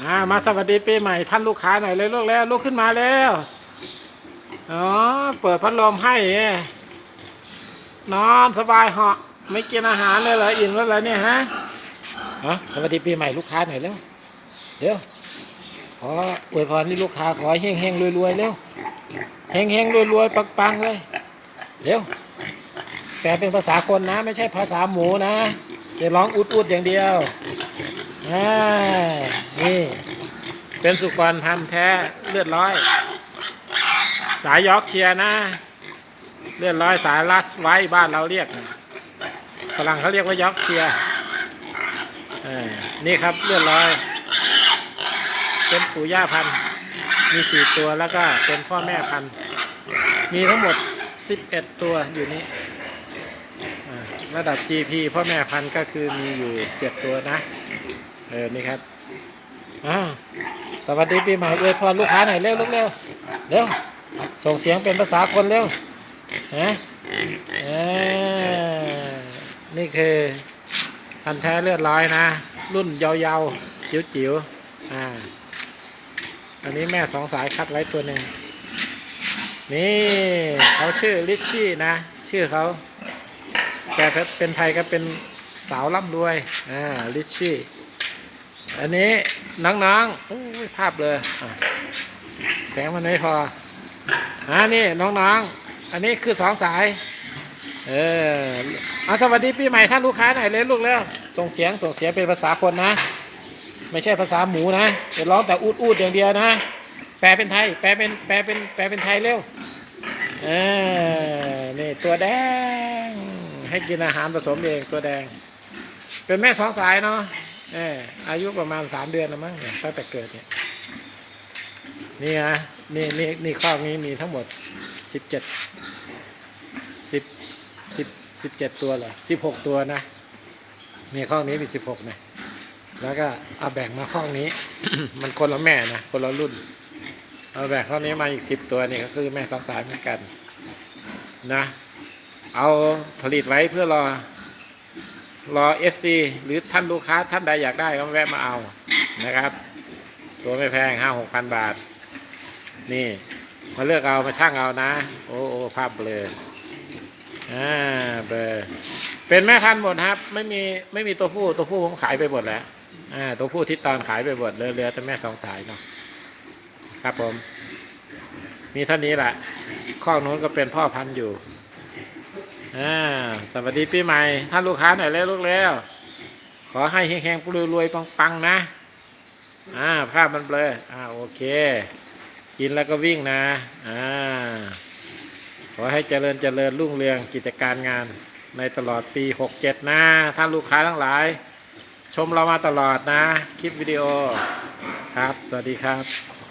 อ่ามาสวัสดีปีใหม่ท่านลูกค้าหน่อยเลยลูกแล้วลุกขึ้นมาแล้วอ๋อเปิดพัดลมให้นอนสบายเหาะไม่กินอาหารเลยเหรออิ่มแล้วเหรอเนี่ยฮะอ๋อสวัสดีปีใหม่ลูกค้าหน่อยเร็วเดี๋ยวขออวยพรนี่ลูกค้าขอเฮงเฮงรวยรวยเร็วเฮงเฮงรวยรวยปังปังเลยเร็วแต่เป็นภาษาคนนะ ไม่ใช่ภาษาหมูนะเดี๋ยวร้องอุดอุดอย่างเดียว อ่านี่ เป็นสุกรพันธุ์แท้เลือดร้อย สายยอกเชียนะ เลือดร้อยสายลัสไว้บ้านเราเรียกฝรั่งเขาเรียกว่ายอกเชียนี่ครับเลือดร้อย เป็นปู่ย่าพันธุ์มีสี่ตัวแล้วก็เป็นพ่อแม่พันธุ์มีทั้งหมด11ตัวอยู่นี้ระดับ GP พ่อแม่พันธุ์ก็คือมีอยู่7ตัวนะ เออนี่ครับอ้าวสวัสดีปีใหม่อวยพรลูกค้าหน่อยเร็วลูกเร็วเร็วส่งเสียงเป็นภาษาคนเร็วฮะเออนี่คือพันธุ์แท้เลือดร้อยนะ รุ่นยาวๆ จิ๋วๆอ่าอันนี้แม่สองสายคัดไว้ตัวหนึ่งนี่เขาชื่อลิชชี่นะ ชื่อเขาแต่เป็นไทยก็เป็นสาวร่ำรวยอ่าลิชชี่ อันนี้น้องๆโอ้ยภาพเลยแสงมันไม่พออ่านี่น้องๆ อันนี้คือสองสาย เออเอาสวัสดีปีใหม่ท่านลูกค้าหน่อยเลยลูกแล้ว ส่งเสียงส่งเสียงเป็นภาษาคนนะ ไม่ใช่ภาษาหมูนะจะร้องแต่อูดอูดอย่างเดียวนะ แปลเป็นไทย แปลเป็นแปลเป็นแปลเป็นไทยเร็วเออนี่ตัวแดง ให้กินอาหารผสมเองตัวแดง เป็นแม่สองสายเนาะ เอออายุประมาณสามเดือนแล้วมั้งเนี่ยตั้งแต่เกิดเนี่ยนี่นะนี่นี่นี่ข้อนี้มีทั้งหมดสิบเจ็ดสิบสิบสิบเจ็ดตัวเหรอสิบหกตัวนะนี่ข้อนี้มีสิบหกนะแล้วก็เอาแบ่งมาข้อนี้ มันคนละแม่นะคนละรุ่นเอาแบ่งข้อนี้มาอีกสิบตัวนี่ก็คือแม่สองสายเหมือนกันนะ เอาผลิตไว้เพื่อรอ รอ FC หรือท่านลูกค้าท่านใดอยากได้ก็แวะมาเอานะครับ ตัวไม่แพงห้าหกพันบาท นี่ มาเลือกเอามาช่างเอานะ โอ้โอภาพเบลออ่าเบลอเป็นแม่พันธุ์หมดครับ ไม่มีไม่มีตัวผู้ตัวผู้ผมขายไปหมดแล้วอ่าตัวผู้ทิศตอนขายไปหมดเหลือเหลือแต่แม่สองสายเนาะครับผม มีเท่านี้แหละข้อนู้นก็เป็นพ่อพันธุ์อยู่ อ่าสวัสดีปีใหม่ท่านลูกค้าหน่อยแล้วลูกแล้ว ขอให้แห้งๆรวยๆปังๆนะ อ่าภาพมันเบลออ่าโอเค กินแล้วก็วิ่งนะ อ่า ขอให้เจริญเจริญรุ่งเรืองกิจการงานในตลอดปี 67 นะ ท่านลูกค้าทั้งหลาย ชมเรามาตลอดนะ คลิปวิดีโอครับ สวัสดีครับ